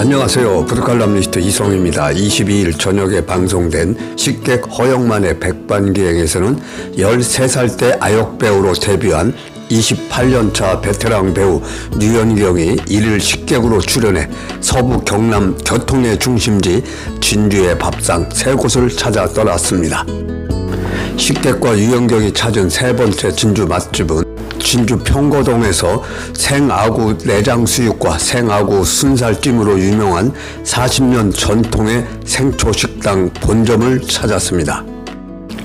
안녕하세요. 부드칼럼니스트 이성입니다. 22일 저녁에 방송된 식객 허영만의 백반기행에서는 13살 때 아역배우로 데뷔한 28년차 베테랑 배우 류현경이 이를 식객으로 출연해 서부 경남 교통의 중심지 진주의 밥상 세 곳을 찾아 떠났습니다. 식객과 유영경이 찾은 세 번째 진주 맛집은 진주 평거동에서 생아구 내장 수육과 생아구 순살찜으로 유명한 40년 전통의 생초식당 본점을 찾았습니다.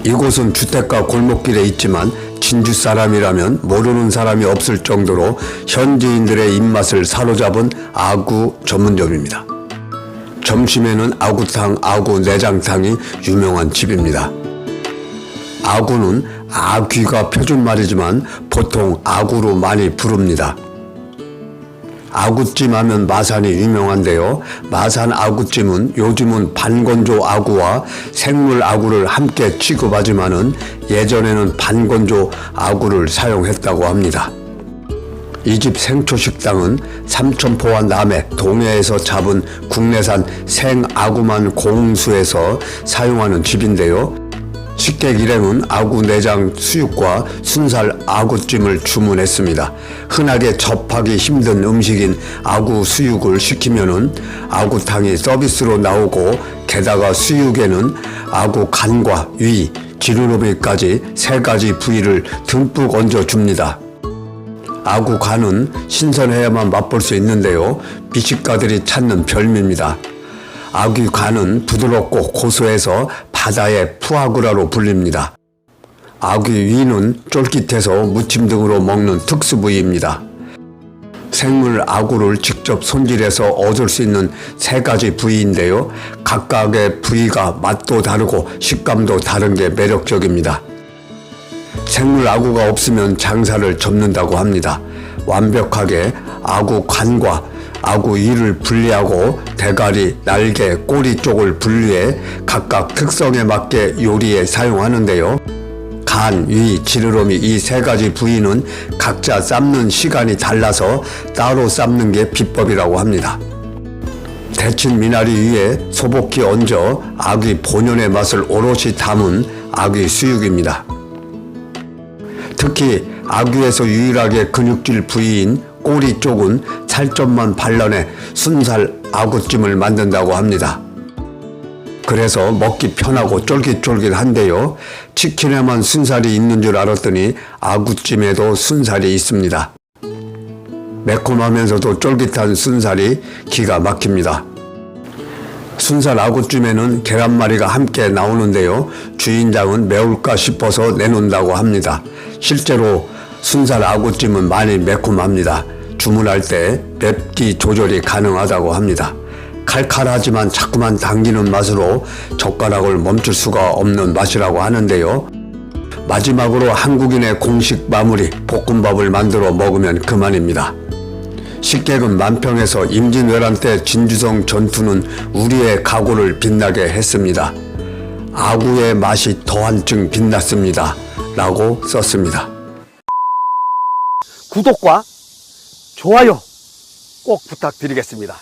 이곳은 주택가 골목길에 있지만 진주 사람이라면 모르는 사람이 없을 정도로 현지인들의 입맛을 사로잡은 아구 전문점입니다. 점심에는 아구탕, 아구 내장탕이 유명한 집입니다. 아구는 아귀가 표준말이지만 보통 아구로 많이 부릅니다. 아구찜 하면 마산이 유명한데요. 마산 아구찜은 요즘은 반건조 아구와 생물 아구를 함께 취급하지만은 예전에는 반건조 아구를 사용했다고 합니다. 이 집 생초식당은 삼천포와 남해, 동해에서 잡은 국내산 생아구만 공수해서 사용하는 집인데요. 식객 일행은 아구 내장 수육과 순살 아구찜을 주문했습니다. 흔하게 접하기 힘든 음식인 아구 수육을 시키면은 아구탕이 서비스로 나오고 게다가 수육에는 아구 간과 위, 지느러미까지 세 가지 부위를 듬뿍 얹어 줍니다. 아구 간은 신선해야만 맛볼 수 있는데요. 미식가들이 찾는 별미입니다. 아귀 간은 부드럽고 고소해서 바다의 푸아그라로 불립니다. 아귀 위는 쫄깃해서 무침 등으로 먹는 특수 부위입니다. 생물 아구를 직접 손질해서 얻을 수 있는 세 가지 부위인데요. 각각의 부위가 맛도 다르고 식감도 다른 게 매력적입니다. 생물 아구가 없으면 장사를 접는다고 합니다. 완벽하게 아구 간과 아구 이를 분리하고 대가리, 날개, 꼬리 쪽을 분리해 각각 특성에 맞게 요리에 사용하는데요. 간, 위, 지느러미 이 세 가지 부위는 각자 삶는 시간이 달라서 따로 삶는 게 비법이라고 합니다. 데친 미나리 위에 소복기 얹어 아귀 본연의 맛을 오롯이 담은 아귀 수육입니다. 특히 아귀에서 유일하게 근육질 부위인 꼬리 쪽은 살점만 발라내 순살 아구찜을 만든다고 합니다. 그래서 먹기 편하고 쫄깃쫄깃한데요. 치킨에만 순살이 있는 줄 알았더니 아구찜에도 순살이 있습니다. 매콤하면서도 쫄깃한 순살이 기가 막힙니다. 순살 아구찜에는 계란말이가 함께 나오는데요. 주인장은 매울까 싶어서 내놓는다고 합니다. 실제로 순살 아구찜은 많이 매콤합니다. 주문할 때 맵기 조절이 가능하다고 합니다. 칼칼하지만 자꾸만 당기는 맛으로 젓가락을 멈출 수가 없는 맛이라고 하는데요. 마지막으로 한국인의 공식 마무리 볶음밥을 만들어 먹으면 그만입니다. 식객은 만평에서 임진왜란 때 진주성 전투는 우리의 각오를 빛나게 했습니다. 아구의 맛이 더한층 빛났습니다. 라고 썼습니다. 구독과 좋아요 꼭 부탁드리겠습니다.